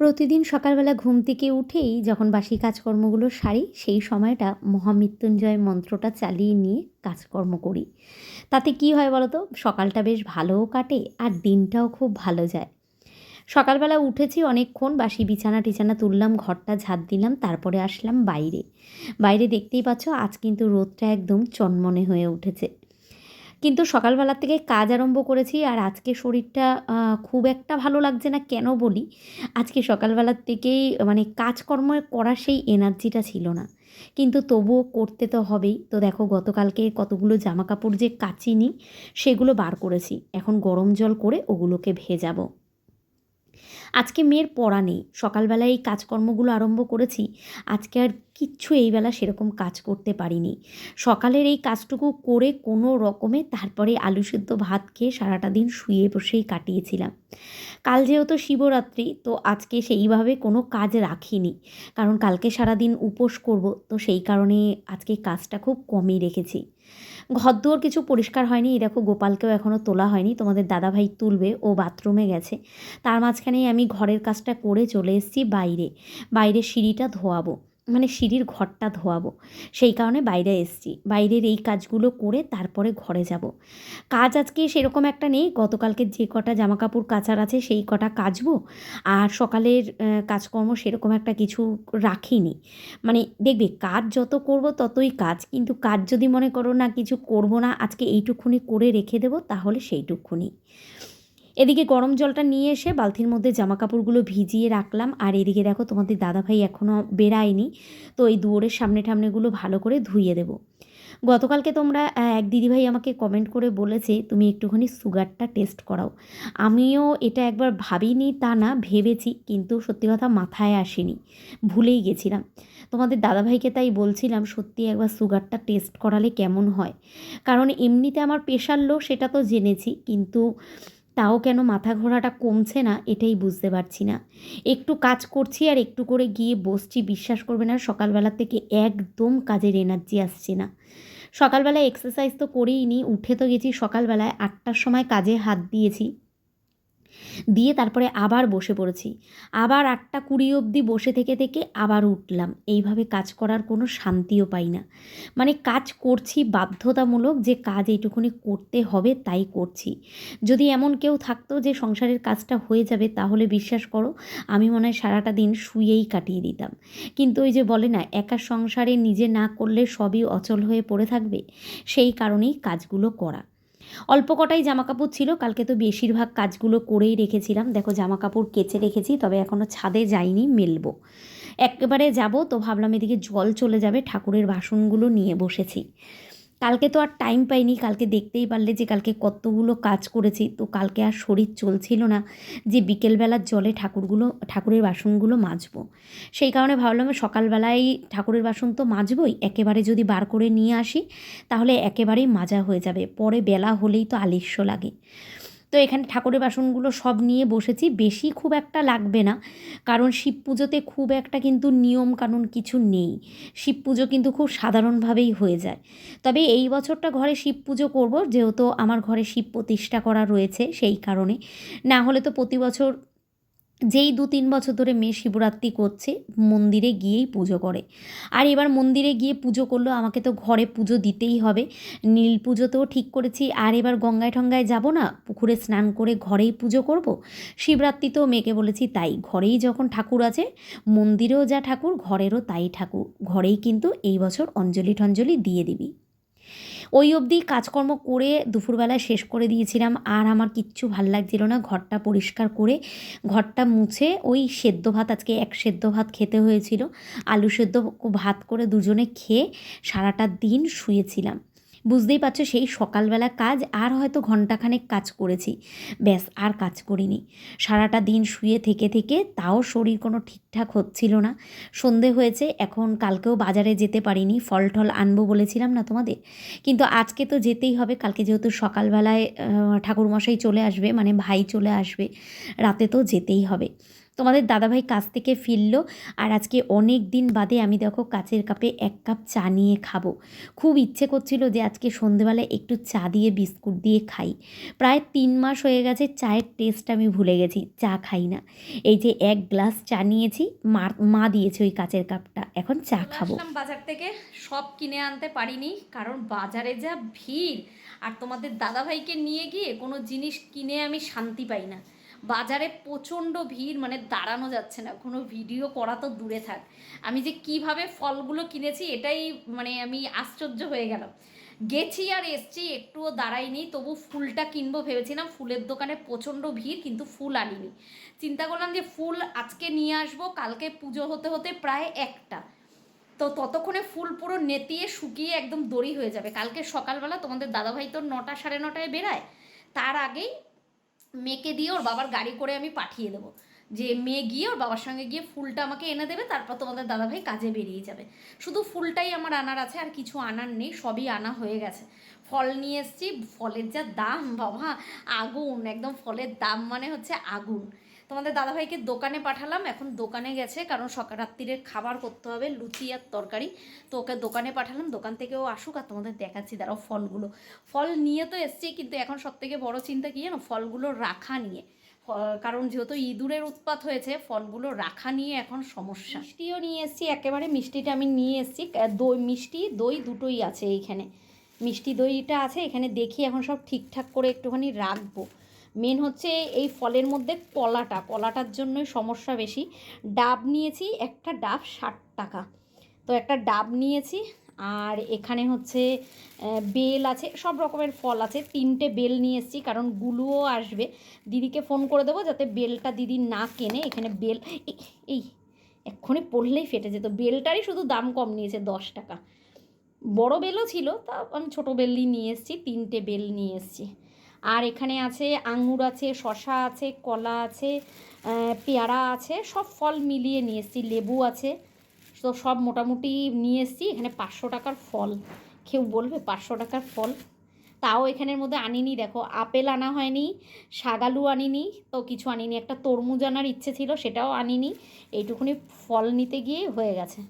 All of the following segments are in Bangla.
প্রতিদিন সকালবেলা ঘুম থেকে উঠেই যখন বাসি কাজকর্মগুলো সারি, সেই সময়টা মহামৃত্যুঞ্জয় মন্ত্রটা চালিয়ে নিয়ে কাজকর্ম করি। তাতে কি হয় বলো তো সকালটা বেশ ভালোও কাটে আর দিনটাও খুব ভালো যায়। সকালবেলা উঠেছি অনেকক্ষণ, বাসি বিছানা টিছানা তুললাম, ঘরটা ঝাঁট দিলাম, তারপরে আসলাম বাইরে। বাইরে দেখতেই পাচ্ছ, আজ কিন্তু রোদটা একদম চনমনে হয়ে উঠেছে। কিন্তু সকালবেলার থেকে কাজ আরম্ভ করেছি আর আজকে শরীরটা খুব একটা ভালো লাগছে না কেন বলি? আজকে সকালবেলার থেকেই মানে কাজকর্ম করার সেই এনার্জিটা ছিল না। কিন্তু তবুও করতে তো হবেই। তো দেখো, গতকালকে কতগুলো জামা কাপড় যে কাচিনি, সেগুলো বার করেছি। এখন গরম জল করে ওগুলোকে ভেজাবো। আজকে মেয়ের পড়া নেই। সকালবেলায় এই কাজকর্মগুলো আরম্ভ করেছি। আজকে আর কিচ্ছু এই বেলা সেরকম কাজ করতে পারিনি। সকালের এই কাজটুকু করে কোনো রকমে তারপরে আলু সিদ্ধ ভাত খেয়ে সারাটা দিন শুয়ে বসেই কাটিয়েছিলাম। কাল যেহেতু শিবরাত্রি, তো আজকে সেইভাবে কোনো কাজ রাখিনি। কারণ কালকে সারাদিন উপোস করব, তো সেই কারণে আজকে কাজটা খুব কমই রেখেছি। ঘরদুয়ার কিছু পরিষ্কার হয়নি। এই দেখো, গোপালকেও এখনও তোলা হয়নি। তোমাদের দাদাভাই তুলবে, ও বাথরুমে গেছে। তার মাঝখানেই আমি ঘরের কাজটা করে চলে এসেছি বাইরে। বাইরে সিঁড়িটা ধোয়াবো। মানে সিঁড়ির ঘরটা ধোয়াবো। সেই কারণে বাইরে এসছি। বাইরের এই কাজগুলো করে তারপরে ঘরে যাব। কাজ আজকে সেরকম একটা নেই। গতকালকে যে কটা জামা কাপড় কাচার আছে সেই কটা কাচবো। আর সকালের কাজকর্ম সেরকম একটা কিছু রাখিনি। মানে দেখবে কাজ যত করব ততই কাজ। কিন্তু কাজ যদি মনে করো না কিছু করব না, আজকে এইটুকুনি করে রেখে দেবো, তাহলে সেইটুকুনি। এদিকে গরম জলটা নিয়ে এসে বালতির মধ্যে জামা কাপড়গুলো ভিজিয়ে রাখলাম। আর এদিকে দেখো তোমাদের দাদাভাই এখনও বেরায়নি তো এই দুয়ারের সামনে ঠামনেগুলো ভালো করে ধুইয়ে দেবো। গতকালকে তোমরা এক দিদিভাই আমাকে কমেন্ট করে বলেছে, তুমি একটুখানি সুগারটা টেস্ট করাও। আমিও এটা একবার ভাবিনি তা না, ভেবেছি, কিন্তু সত্যি কথা মাথায় আসেনি। ভুলেই গেছিলাম। তোমাদের দাদাভাইকে তাই বলছিলাম, সত্যি একবার সুগারটা টেস্ট করালে কেমন হয়? কারণ এমনিতে আমার প্রেশার লো সেটা তো জেনেছি, কিন্তু তাও কেন মাথা ঘোরাটা কমছে না, এটাই বুঝতে পারছি না। একটু কাজ করছি আর একটু করে গিয়ে বসছি, বিশ্বাস করবে না, সকালবেলা থেকে একদম কাজের এনার্জি আসছে না। সকালবেলায় এক্সারসাইজ তো করেই নি, উঠে তো গেছি, সকালবেলায় আটটার সময় কাজে হাত দিয়েছি। দিয়ে তারপরে আবার বসে পড়েছি। আবার আটটা কুড়ি অবধি বসে থেকে থেকে আবার উঠলাম। এইভাবে কাজ করার কোনো শান্তিও পাই না। মানে কাজ করছি বাধ্যতামূলক যে কাজ এইটুকুনি করতে হবে তাই করছি। যদি এমন কেউ থাকতো যে সংসারের কাজটা হয়ে যাবে তাহলে বিশ্বাস করো, আমি মনে হয় সারাটা দিন শুয়েই কাটিয়ে দিতাম। কিন্তু ওই যে বলে না, একা সংসারে নিজে না করলে সবই অচল হয়ে পড়ে থাকবে, সেই কারণেই কাজগুলো করা। অল্প কটাই জামা কাপড় ছিল, কালকে তো বেশিরভাগ কাজগুলো করেই রেখেছিলাম। দেখো জামা কাপড় কেচে রেখেছি, তবে এখনও ছাদে যাইনি, মেলবো। একেবারে যাব, তো ভাবলাম এদিকে জল চলে যাবে, ঠাকুরের বাসনগুলো নিয়ে বসেছি। কালকে তো আর টাইম পাইনি। কালকে দেখতেই পারলে যে কালকে কতগুলো কাজ করেছি। তো কালকে আর শরীর চলছিল না যে বিকেলবেলার জলে ঠাকুরগুলো, ঠাকুরের বাসনগুলো মাজবো। সেই কারণে ভাবলাম সকালবেলায় ঠাকুরের বাসন তো মাজবই। একেবারে যদি বার করে নিয়ে আসি, তাহলে একেবারেই মাজা হয়ে যাবে। পরে বেলা হলেই তো আলিস্য লাগে। তো এখানে ঠাকুরের বাসনগুলো সব নিয়ে বসেছি। বেশি খুব একটা লাগবে না, কারণ শিব পুজোতে খুব একটা কিন্তু নিয়ম কানুন কিছু নেই। শিব পুজো কিন্তু খুব সাধারণভাবেই হয়ে যায়। তবে এই বছরটা ঘরে শিব পুজো করব, যেহেতু আমার ঘরে শিব প্রতিষ্ঠা করা রয়েছে সেই কারণে। না হলে তো প্রতি বছর যেই দু তিন বছর ধরে মেয়ে শিবরাত্রি করছে, মন্দিরে গিয়েই পুজো করে। আর এবার মন্দিরে গিয়ে পুজো করল, আমাকে তো ঘরে পুজো দিতেই হবে। নীল পুজোতেও ঠিক করেছি, আর এবার গঙ্গায় ঠঙ্গায় যাব না? পুকুরে স্নান করে ঘরেই পুজো করব? শিবরাত্রিতেও মেয়েকে বলেছি তাই, ঘরেই যখন ঠাকুর আছে, মন্দিরেও যা ঠাকুর, ঘরেরও তাই ঠাকুর। ঘরেই কিন্তু এই বছর অঞ্জলি ঠঞ্জলি দিয়ে দিবি। ওই অবধি কাজকর্ম করে দুপুরবেলায় শেষ করে দিয়েছিলাম। আর আমার কিচ্ছু ভালো লাগছিল না। ঘরটা পরিষ্কার করে ঘরটা মুছে ওই সেদ্ধ ভাত, আজকে এক সেদ্ধ ভাত খেতে হয়েছিল। আলু সেদ্ধ ভাত করে দুজনে খেয়ে সারাটা দিন শুয়েছিলাম। বুঝতেই পারছ সেই সকালবেলা কাজ আর হয়তো ঘন্টাখানেক কাজ করেছি। ব্যাস, আর কাজ করিনি। সারাটা দিন শুয়ে থেকে থেকে তাও শরীর কোনো ঠিকঠাক হচ্ছিল না। সন্ধে হয়েছে, এখন কালকেও বাজারে যেতে পারিনি ফল টল আনব বলেছিলাম না তোমাদের? কিন্তু আজকে তো যেতেই হবে, কালকে যেহেতু সকালবেলায় ঠাকুরমশাই চলে আসবে মানে ভাই চলে আসবে, রাতে তো যেতেই হবে। তোমাদের দাদাভাই কাছ থেকে ফিরলো। আর আজকে অনেক দিন বাদে আমি দেখো কাচের কাপে এক কাপ চা নিয়ে খাব। খুব ইচ্ছে করছিল যে আজকে সন্ধেবেলায় একটু চা দিয়ে বিস্কুট দিয়ে খাই। প্রায় তিন মাস হয়ে গেছে চায়ের টেস্ট আমি ভুলে গেছি চা খাই না। এই যে এক গ্লাস চা নিয়েছি মা মা দিয়েছে ওই কাচের কাপটা এখন চা খাব। বাজার থেকে সব কিনে আনতে পারিনি কারণ বাজারে যা ভিড় আর তোমাদের দাদাভাইকে নিয়ে গিয়ে কোনো জিনিস কিনে আমি শান্তি পাই না। বাজারে প্রচণ্ড ভিড় মানে দাঁড়ানো যাচ্ছে না, কোনো ভিডিও করা তো দূরে থাক। আমি যে কীভাবে ফলগুলো কিনেছি, এটাই মানে আমি আশ্চর্য হয়ে গেলাম। গেছি আর এসছি, একটুও দাঁড়াইনি, তবু ফুলটা কিনবো ভেবেছিলাম, ফুলের দোকানে প্রচণ্ড ভিড়, কিন্তু ফুল আনিনি। চিন্তা করলাম যে ফুল আজকে নিয়ে আসব, কালকে পুজো হতে হতে প্রায় একটা। তো ততক্ষণে ফুল পুরো নেতিয়ে শুকিয়ে একদম দড়ি হয়ে যাবে। কালকে সকালবেলা তোমাদের দাদাভাই তো নটা সাড়ে নটায় বেরায়, তার আগেই মেয়েকে দিয়ে ওর বাবার গাড়ি করে আমি পাঠিয়ে দেবো। যে মেয়ে গিয়ে ওর বাবার সঙ্গে গিয়ে ফুলটা আমাকে এনে দেবে, তারপর তোমাদের দাদাভাই কাজে বেরিয়ে যাবে। শুধু ফুলটাই আমার আনার আছে, আর কিছু আনার নেই, সবই আনা হয়ে গেছে। ফল নিয়ে এসছি, ফলের যা দাম, বাবা, আগুন, একদম ফলের দাম মানে হচ্ছে আগুন। তোমাদের দাদাভাইকে দোকানে পাঠালাম, এখন দোকানে গেছে, কারণ সকাল রাত্রিরের খাবার করতে হবে, লুচি আর তরকারি। তো ওকে দোকানে পাঠালাম, দোকান থেকে ও আসুক আর তোমাদের দেখাচ্ছি, দাঁড়াও ফলগুলো। ফল নিয়ে তো এসছি, কিন্তু এখন সব থেকে বড় চিন্তা কি জানো, ফলগুলো রাখা নিয়ে। কারণ যেহেতু ইঁদুরের উৎপাত হয়েছে, ফলগুলো রাখা নিয়ে এখন সমস্যা। মিষ্টিও নিয়ে এসেছি, একেবারে মিষ্টিটা আমি নিয়ে এসেছি দই, মিষ্টি, দই দুটোই আছে এইখানে। মিষ্টি দইটা আছে, এখানে দেখি এখন সব ঠিকঠাক করে একটুখানি রাখব। মেন হচ্ছে এই ফলের মধ্যে কলাটা। কলাটার জন্যই সমস্যা বেশি। ডাব নিয়েছি, একটা ডাব ষাট টাকা। তো একটা ডাব নিয়েছি, আর এখানে হচ্ছে বেল আছে, সব রকমের ফল আছে। তিনটে বেল নিয়ে এসেছি, কারণ গুলুও আসবে। দিদিকে ফোন করে দেবো যাতে বেলটা দিদি না কেনে। এখানে বেল এই- এক্ষুনি পড়লেই ফেটে যেত। বেলটারই শুধু দাম কম নিয়েছে, দশ টাকা। বড় বেলও ছিল, তা আমি ছোটো বেলই নিয়ে এসেছি, তিনটে বেল নিয়ে এসেছি। আর এখানে আছে আঙুর আছে শশা আছে, কলা আছে পেয়ারা আছে, সব ফল মিলিয়ে নিয়ে এসেছি, লেবু আছে। তো সব মোটামুটি নিয়ে এসেছি, এখানে পাঁচশো টাকার ফল। কেউ বলবে পাঁচশো টাকার ফল? তাও এখানের মধ্যে আনিনি, দেখো, আপেল আনা হয়নি শাগালু আনিনি, তো কিছু আনিনি। একটা তরমুজ আনার ইচ্ছে ছিল, সেটাও আনিনি। এইটুকুনি ফল নিতে গিয়ে হয়ে গেছে।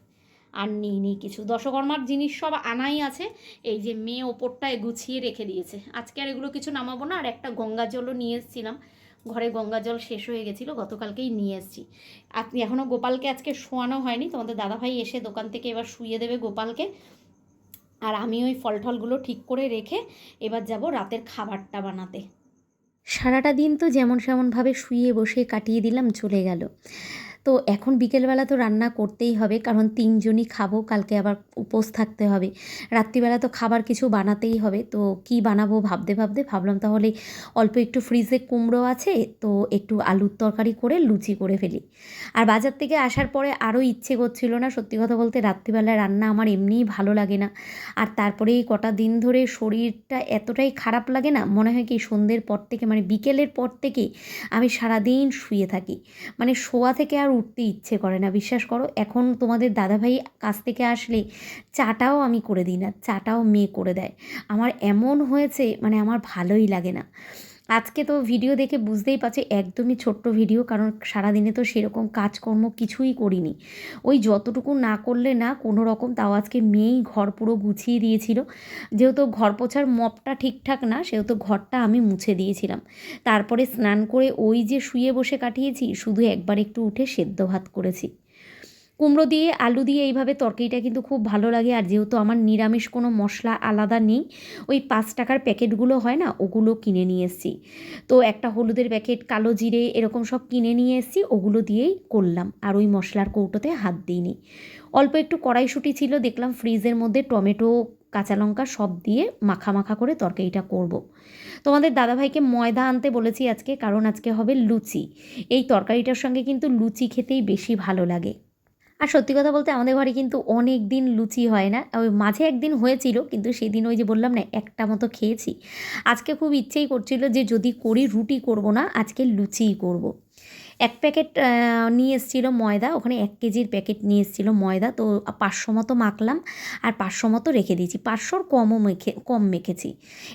আর নিইনি কিছু। দশকর্মার জিনিস সব আনাই আছে। এই যে মেয়ে ওপরটায় গুছিয়ে রেখে দিয়েছে। আজকে আর এগুলো কিছু নামাবো না, আর একটা গঙ্গা জলও নিয়ে এসেছিলাম। ঘরে গঙ্গা জল শেষ হয়ে গেছিল, গতকালকেই নিয়ে এসেছি। আপনি এখনও গোপালকে আজকে শোয়ানো হয়নি, তোমাদের দাদাভাই এসে দোকান থেকে এবার শুয়ে দেবে গোপালকে। আর আমি ওই ফল টলগুলো ঠিক করে রেখে এবার যাব রাতের খাবারটা বানাতে। সারাটা দিন তো যেমন সেমনভাবে শুয়ে বসে কাটিয়ে দিলাম, চলে গেল। তো এখন বিকেলবেলা তো রান্না করতেই হবে, কারণ তিনজনই খাব, কালকে আবার উপোস থাকতে হবে। রাত্রিবেলা তো খাবার কিছু বানাতেই হবে, তো কি বানাবো ভাবতে ভাবতে ভাবলাম তাহলে অল্প একটু ফ্রিজে কুমড়ো আছে, তো একটু আলুর তরকারি করে লুচি করে ফেলি। আর বাজার থেকে আসার পরে আরও ইচ্ছে করছিল না, সত্যি কথা বলতে রাত্রিবেলায় রান্না আমার এমনিই ভালো লাগে না। আর তারপরে এই কটা দিন ধরে শরীরটা এতটাই খারাপ লাগে না, মনে হয় কি সন্ধ্যের পর থেকে মানে বিকেলের পর থেকে আমি সারাদিন শুয়ে থাকি। মানে শোয়া থেকে আর উঠতে ইচ্ছে করে না, বিশ্বাস করো। এখন তোমাদের দাদাভাই কাছ থেকে আসলে চাটাও আমি করে দিই না, চাটাও মেয়ে করে দেয়। আমার এমন হয়েছে মানে আমার ভালোই লাগে না। আজকে তো ভিডিও দেখে বুঝতেই পারছি, একদমই ছোট্ট ভিডিও কারণ সারাদিনে তো সেরকম কাজকর্ম কিছুই করিনি। ওই যতটুকু না করলে না কোনো রকম তাও আজকে মেয়েই ঘর পুরো গুছিয়ে দিয়েছিল। যেহেতু ঘর পোছার মপটা ঠিকঠাক না, সেহেতু ঘরটা আমি মুছে দিয়েছিলাম। তারপরে স্নান করে ওই যে শুয়ে বসে কাটিয়েছি, শুধু একবার একটু উঠে সেদ্ধ ভাত করেছি। কুমড়ো দিয়ে, আলু দিয়ে এইভাবে তরকারিটা কিন্তু খুব ভালো লাগে। আর যেহেতু আমার নিরামিষ কোনো মশলা আলাদা নেই, ওই পাঁচ টাকার প্যাকেটগুলো হয় না, ওগুলো কিনে নিয়ে এসেছি। তো একটা হলুদের প্যাকেট, কালো জিরে এরকম সব কিনে নিয়ে এসেছি, ওগুলো দিয়েই করলাম। আর ওই মশলার কৌটোতে হাত দিইনি। অল্প একটু কড়াইশুঁটি ছিল, দেখলাম ফ্রিজের মধ্যে টমেটো, কাঁচা লঙ্কা সব দিয়ে মাখা মাখা করে তরকারিটা করব। তোমাদের দাদাভাইকে ময়দা আনতে বলেছি আজকে, কারণ আজকে হবে লুচি। এই তরকারিটার সঙ্গে কিন্তু লুচি খেতেই বেশি ভালো লাগে। আর সত্যি কথা বলতে আমাদের ঘরে কিন্তু অনেক দিন লুচি হয় না ওই মাঝে একদিন হয়েছিল, কিন্তু সেদিন ওই যে বললাম না, একটা মতো খেয়েছি আজকে খুব ইচ্ছেই করছিল যে যদি করি রুটি করব না, আজকে লুচিই করব। এক প্যাকেট নিয়ে এসেছিল ময়দা, ওখানে এক কেজির প্যাকেট নিয়ে এসেছিল ময়দা, তো পাঁচশো মতো মাখলাম আর পাঁচশো মতো রেখে দিয়েছি। পাঁচশোর কমও মেখে, কম মেখেছি।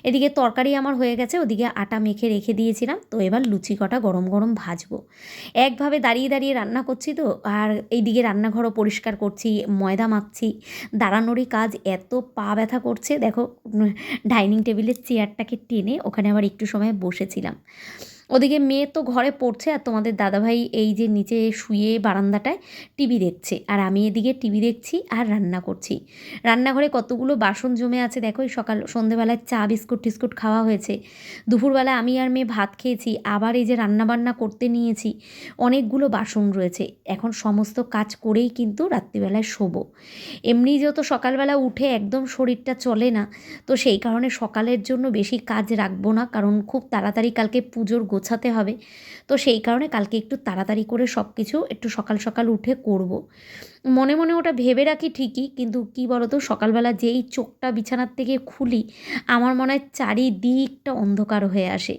এদিকে তরকারি আমার হয়ে গেছে, ওদিকে আটা মেখে রেখে দিয়েছিলাম, তো এবার লুচি কটা গরম গরম ভাজবো। একভাবে দাঁড়িয়ে দাঁড়িয়ে রান্না করছি তো, আর এইদিকে রান্নাঘরও পরিষ্কার করছি, ময়দা মাখছি। দাঁড়ানোরই কাজ, এত পা ব্যথা করছে, দেখো ডাইনিং টেবিলের চেয়ারটাকে টেনে ওখানে আবার একটু সময় বসেছিলাম। ওদিকে মেয়ে তো ঘরে পড়ছে আর তোমাদের দাদাভাই এই যে নিচে শুয়ে বারান্দাটায় টিভি দেখছে। আর আমি এদিকে টিভি দেখছি আর রান্না করছি। রান্নাঘরে কতগুলো বাসন জমে আছে দেখো, এই সকাল সন্ধেবেলায় চা, বিস্কুট, টিস্কুট খাওয়া হয়েছে। দুপুরবেলা আমি আর মেয়ে ভাত খেয়েছি, আবার এই যে রান্নাবান্না করতে নিয়েছি, অনেকগুলো বাসন রয়েছে। এখন সমস্ত কাজ করেই কিন্তু রাত্রিবেলায় শোবো। এমনি যেহেতু সকালবেলা উঠে একদম শরীরটা চলে না, তো সেই কারণে সকালের জন্য বেশি কাজ রাখব না, কারণ খুব তাড়াতাড়ি কালকে পুজোর গোছাতে হবে। তো সেই কারণে কালকে একটু তাড়াতাড়ি করে সব কিছু একটু সকাল সকাল উঠে করব। মনে মনে ওটা ভেবে রাখি ঠিকই, কিন্তু কি বলো তো সকালবেলা যেই চোখটা বিছানার থেকে খুলি, আমার মনে হয় চারিদিকটা অন্ধকার হয়ে আসে।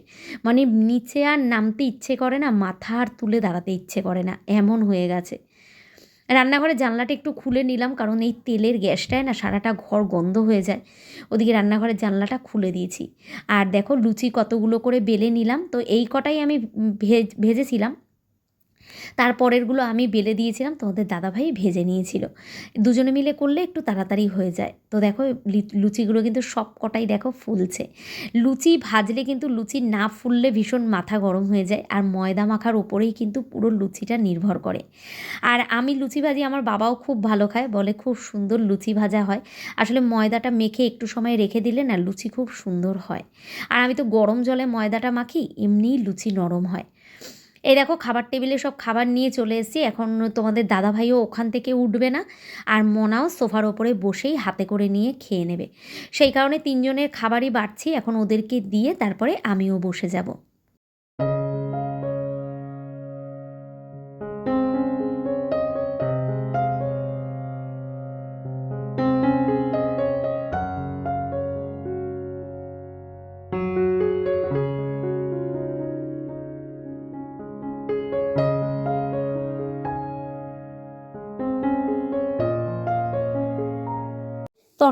মানে নিচে আর নামতে ইচ্ছে করে না, মাথা আর তুলে দাঁড়াতে ইচ্ছে করে না, এমন হয়ে গেছে। রান্নাঘরের জানলাটা একটু খুলে নিলাম, কারণ এই তেলের গ্যাসটায় না সারাটা ঘর গন্ধ হয়ে যায়। ওদিকে রান্নাঘরের জানলাটা খুলে দিয়েছি। আর দেখো লুচি কতগুলো করে বেলে নিলাম। তো এই কটাই আমি ভেজ, ভেজেছিলাম। তারপরেরগুলো আমি বেলে দিয়েছিলাম তোমাদের দাদাভাই ভেজে নিয়েছিল। দুজনে মিলে করলে একটু তাড়াতাড়ি হয়ে যায়। তো দেখো লুচিগুলো কিন্তু সব কটাই দেখো ফুলছে। লুচি ভাজলে কিন্তু লুচি না ফুললে ভীষণ মাথা গরম হয়ে যায়, আর ময়দা মাখার ওপরেই কিন্তু পুরো লুচিটা নির্ভর করে। আর আমি লুচি ভাজি আমার বাবাও খুব ভালো খায়, বলে খুব সুন্দর লুচি ভাজা হয়। আসলে ময়দাটা মেখে একটু সময় রেখে দিলে না লুচি খুব সুন্দর হয়। আর আমি তো গরম জলে ময়দাটা মাখি, এমনিই লুচি নরম হয়। এই দেখো খাবার টেবিলে সব খাবার নিয়ে চলে এসেছি। এখন তোমাদের দাদাভাইও ওখান থেকে উঠবে না। আর মোনাও সোফার ওপরে বসেই হাতে করে নিয়ে খেয়ে নেবে। সেই কারণে তিনজনের খাবারই বাড়ছি। এখন ওদেরকে দিয়ে তারপরে আমিও বসে যাব।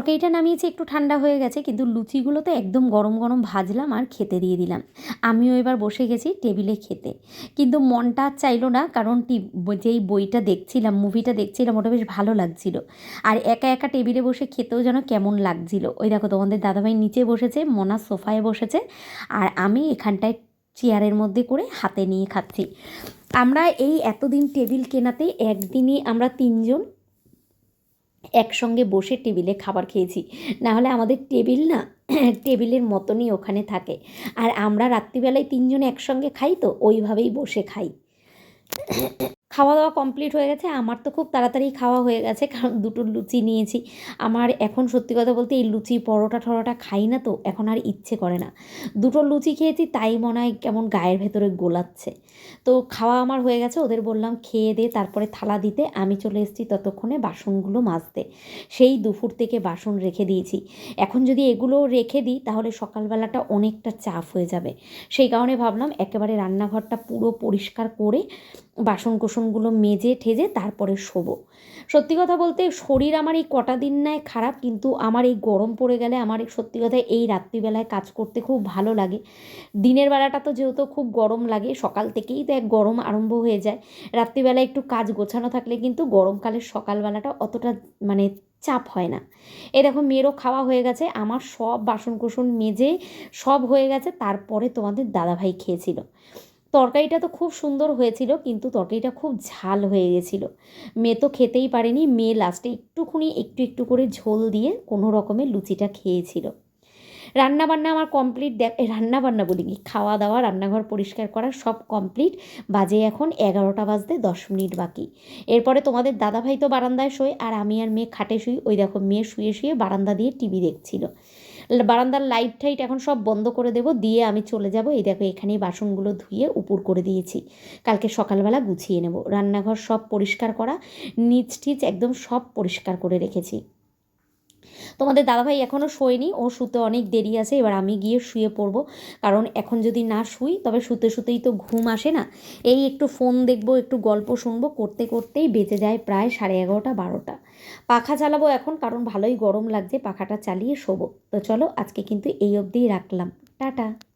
তরকারিটা নামিয়েছি, একটু ঠান্ডা হয়ে গেছে, কিন্তু লুচিগুলো তো একদম গরম গরম ভাজলাম আর খেতে দিয়ে দিলাম। আমিও এবার বসে গেছি টেবিলে খেতে। কিন্তু মনটা চাইলো না, কারণ যেই বইটা দেখছিলাম, মুভিটা দেখছিলাম, ওটা বেশ ভালো লাগছিল। আর একা একা টেবিলে বসে খেতেও যেন কেমন লাগছিল। ওই দেখো, তোমাদের দাদাভাই নিচে বসেছে, মনা সোফায় বসেছে, আর আমি এখানটায় চেয়ারের মধ্যে করে হাতে নিয়ে খাচ্ছি। আমরা এই এতদিন টেবিল কেনাতে একদিনই আমরা তিনজন একসঙ্গে বসে টেবিলে খাবার খেয়েছি। না হলে আমাদের টেবিল না, টেবিলের মতনই ওখানে থাকে। আর আমরা রাত্রিবেলায় তিনজন একসঙ্গে খাই তো, ওইভাবেই বসে খাই। খাওয়া দাওয়া কমপ্লিট হয়ে গেছে। আমার তো খুব তাড়াতাড়ি খাওয়া হয়ে গেছে, কারণ দুটো লুচি নিয়েছি। আমার এখন সত্যি কথা বলতে এই লুচি পরোটা ঠরোটা খাই না তো, এখন আর ইচ্ছে করে না। দুটো লুচি খেয়েছি, তাই মনে হয় কেমন গায়ের ভেতরে গোলাচ্ছে। তো খাওয়া আমার হয়ে গেছে, ওদের বললাম খেয়ে দে, তারপরে থালা দিতে। আমি চলে এসেছি ততক্ষণে বাসনগুলো মাজতে। সেই দুপুর থেকে বাসন রেখে দিয়েছি। এখন যদি এগুলো রেখে দিই, তাহলে সকালবেলাটা অনেকটা চাপ হয়ে যাবে। সেই কারণে ভাবলাম একেবারে রান্নাঘরটা পুরো পরিষ্কার করে বাসন কোসনগুলো মেজে ঠেজে তারপরে শোবো। সত্যি কথা বলতে শরীর আমার এই কটা দিন নয় খারাপ, কিন্তু আমার এই গরম পড়ে গেলে আমার সত্যি কথা এই রাত্রিবেলায় কাজ করতে খুব ভালো লাগে। দিনের বেলাটা তো যেহেতু খুব গরম লাগে, সকাল থেকেই তো এক গরম আরম্ভ হয়ে যায়। রাত্রিবেলায় একটু কাজ গোছানো থাকলে কিন্তু গরমকালের সকালবেলাটা অতটা মানে চাপ হয় না। এই দেখো মেয়েরও খাওয়া হয়ে গেছে, আমার সব বাসন কোসন মেজে সব হয়ে গেছে, তারপরে তোমাদের দাদাভাই খেয়েছিল। তরকারিটা তো খুব সুন্দর হয়েছিল, কিন্তু তরকারিটা খুব ঝাল হয়ে গেছিল। মেয়ে তো খেতেই পারেনি, মেয়ে লাস্টে একটুখুনি একটু একটু করে ঝোল দিয়ে কোনো রকমের লুচিটা খেয়েছিল। রান্না বান্না আমার কমপ্লিট দেখ রান্না বান্না বলি কি খাওয়া দাওয়া রান্নাঘর পরিষ্কার করা সব কমপ্লিট বাজে এখন এগারোটা বাজতে দশ মিনিট বাকি। এরপরে তোমাদের দাদাভাই তো বারান্দায় শোয়, আর আমি আর মেয়ে খাটে শুই, ওই দেখো মেয়ে শুয়ে শুয়ে বারান্দা দিয়ে টিভি দেখছিল। বারান্দার লাইট টাইট এখন সব বন্ধ করে দেব, দিয়ে আমি চলে যাব। এই দেখো, এখানেই বাসনগুলো ধুয়ে উপর করে দিয়েছি। কালকে সকালবেলা গুছিয়ে নেব। রান্নাঘর সব পরিষ্কার করা নিচ টিচ একদম সব পরিষ্কার করে রেখেছি। তোমাদের দাদাভাই এখনও শোয়নি, ও শুতে অনেক দেরি আছে, এবার আমি গিয়ে শুয়ে পড়ব। কারণ এখন যদি না শুই, তবে শুতে শুতেই তো ঘুম আসে না। এই একটু ফোন দেখব, একটু গল্প শুনব, করতে করতেই বেঁচে যায় প্রায় সাড়ে এগারোটা, বারোটা। পাখা চালাবো এখন, কারণ ভালোই গরম লাগছে, পাখাটা চালিয়ে শোবো। তো চলো, আজকে কিন্তু এই অবধিই রাখলাম। টাটা।